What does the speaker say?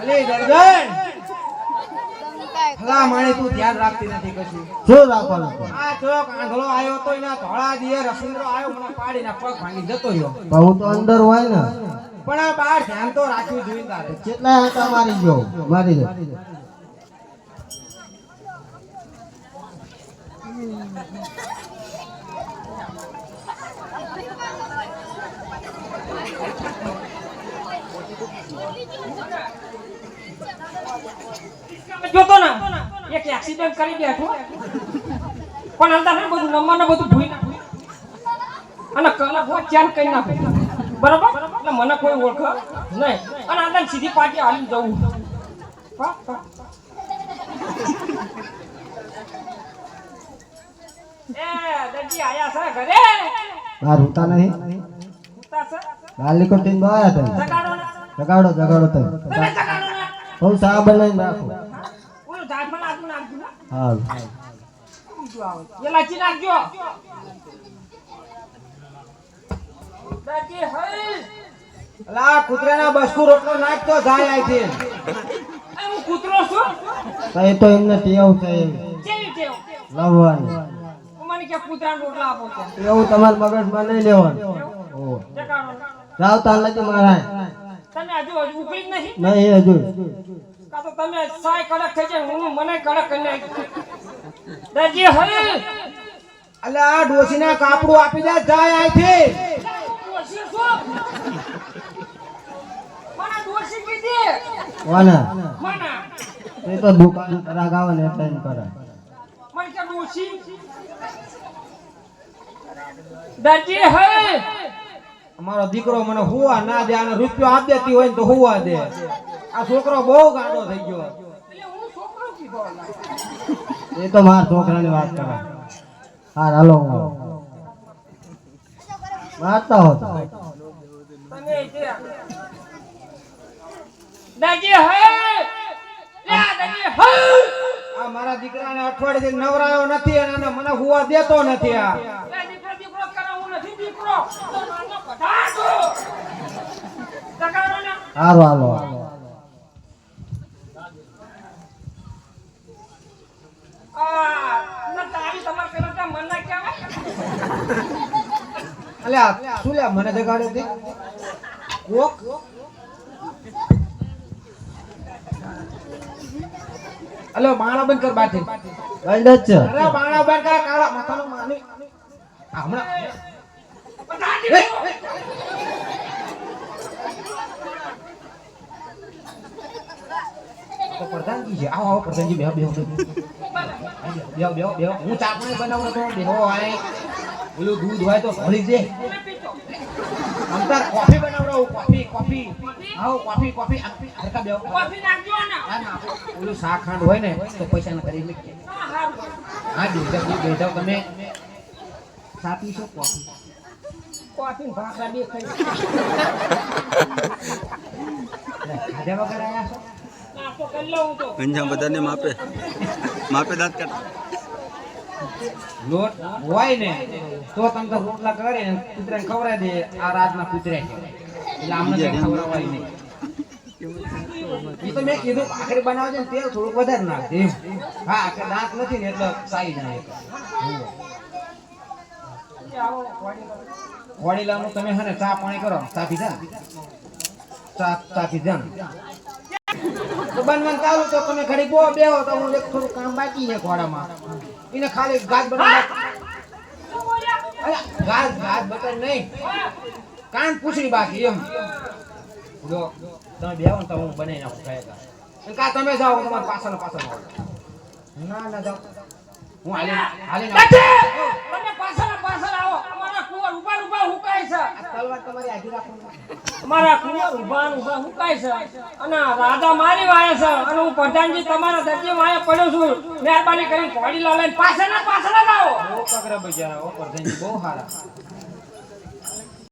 અલી દર્દન તું ધ્યાન રાખતી નથી કશું. શું રાખવાનું આ ચોક આંધળો આવ્યો તો એના ધોળા દિયે રસિન્દ્રો આવ્યો મને પાડીને પગ ભાંગી જતો રહ્યો. પણ હું તો અંદર હોય ને. પણ આ બાર ધ્યાન તો રાખવું જોઈએ તારે કેટલા હતા? મારી જો મારી દે જોતો ને. એક એક્સિડન્ટ કરી બેઠો પણ અંદર ને બધું નંબર ને બધું ભૂઈ નાખ્યું અને કલર ચેન કરી નાખ્યું બરાબર? એટલે મને કોઈ ઓળખ નહીં. અને અંદર સીધી પાટી હાલી જવું. હા, હા. એ દરજી આયા છે ઘરે? આ રૂતા નહીં ઉતા છે ગાલી કોટીન બાયા તને જગાડો ને જગાડો જગાડો તને તમે જગાડો ને હું સા બનાવીને રાખું ઓલું ઝાડમાં નાખું નાખજો ને. હા બીજું આવે. એલાચી નાખજો દરજી હઈ અલા કૂતરાના બસકુ રોટલો નાખતો જાય આઈથી હું કૂતરો છું? તો તો એમને ટેવ છે કેવી ટેવ? લવવાની મને કે કૂતરાના રોટલા આપો છો? એવું તમાર મગજમાં બનાવી લેવાનું. જગાડો જાવ તાર નથી મારા તમે હજુ હજુ ઉકળી નહીં? નહીં હજુ. કાં તો તમે સાય કડક થઈ જાય હું મને કડક કરી નાખ્યું દરજી હઈ અલા આ ડોસીને કાપડું આપી દે જાય આઈથી ડોશી શું? મને મને. એ તો દુકાન કરાગ આવે ને એમ કરે. મને ડોશી. દરજી હઈ અમારો દીકરો મને હુવા ના દે અને રૂપિયો આપ દેતી હોય ને તો હુવા દે. આ છોકરો બહુ ગાંડો થઈ ગયો. એટલે હું છોકરો કીધો એ તો મારા છોકરાની વાત કરે. હા હાલો વાત આવું. મારતા હે! દાદી હઈ આ મારા દીકરાને અઠવાડિયે નવરાયો નથી અને આને મને હુવા દેતો નથી આ. દીકરો દીકરો દીકરો હું નથી દીકરો. હાલો કહેવાય. અલ્યા શું લ્યા મને જગાડે કોક? અલ્યા માણા બંધ કર બાથી. બંધ જ છે. અરે બાણા બંધ કર કાળા માથાનો માની. હમણાં. પ્રધાનજી છે. આવો આવો પ્રધાનજી બેહો બેહો બેહો. બેહો બેહો હું ચા પાણી બનાવું તો બેહો આય પેલું દૂધ હોય તો ભરી દે. અંતર કોફી બનાવડાવું કોફી કોફી આવો કોફી કોફી હરકા બેહો કોફી નાખજો ને ના ના ઓલું શાક ખાંડ હોય ને તો પૈસા ના કરી મૂકજે. હા દૂધ દઈ દઉં તમે ચા પીશો કોફી કોફી ભાખરા બે ખાઈ ખાધા વગર આયા છો ગંજા બધાને માપે માપે દાંત કાઢ લોટ હોય ને તો તમે તો રોટલા કરે ને કૂતરાને ખવડાવી દે આ રાતના કૂતરા. છે એટલે આમને ખવડાવાય નહીં. એ તો મેં કીધું આખરી બનાવજો ને તેલ થોડુંક વધારે નાખજે હા કે દાંત નથી ને એટલે સાઈ જાય વડીલાનું તમે હે ચા પાણી કરો ચા પીધા? ચા ચા પીધા તો બનવાનું ચાલુ તો તમે ઘડી ગો બેહો તો હું એક થોડું કામ બાકી છે ઘોડામાં એને ખાલી ઘાસ બનાવ ઘાસ ઘાસ ગાજ ગાજ બટર નહીં. કાન પૂછડી બાકી એમ. જો તમે બેહો ને તો હું બનાવી નાખું અને કા તમે જાઓ હું તમારા પાછળ પાછળ ના ના જાઓ. હું હાલી હાલી! તમે પાછળ પાછળ આવો. અમારા કુવર ઉપર ઉપર હુકાય છે. તલવાર તમારી આગી રાખો. અમારા ઊભા ઊભા હુકાય છે? અને રાજા મારી વાય છે. અને હું પ્રધાનજી તમારા દરજી વાય પડ્યો છું. મહેરબાની કરીને ઘોડી લાવીને પાછળ ના પાછળ જ બહુ પકડે બજારા ઓ બહુ સારા.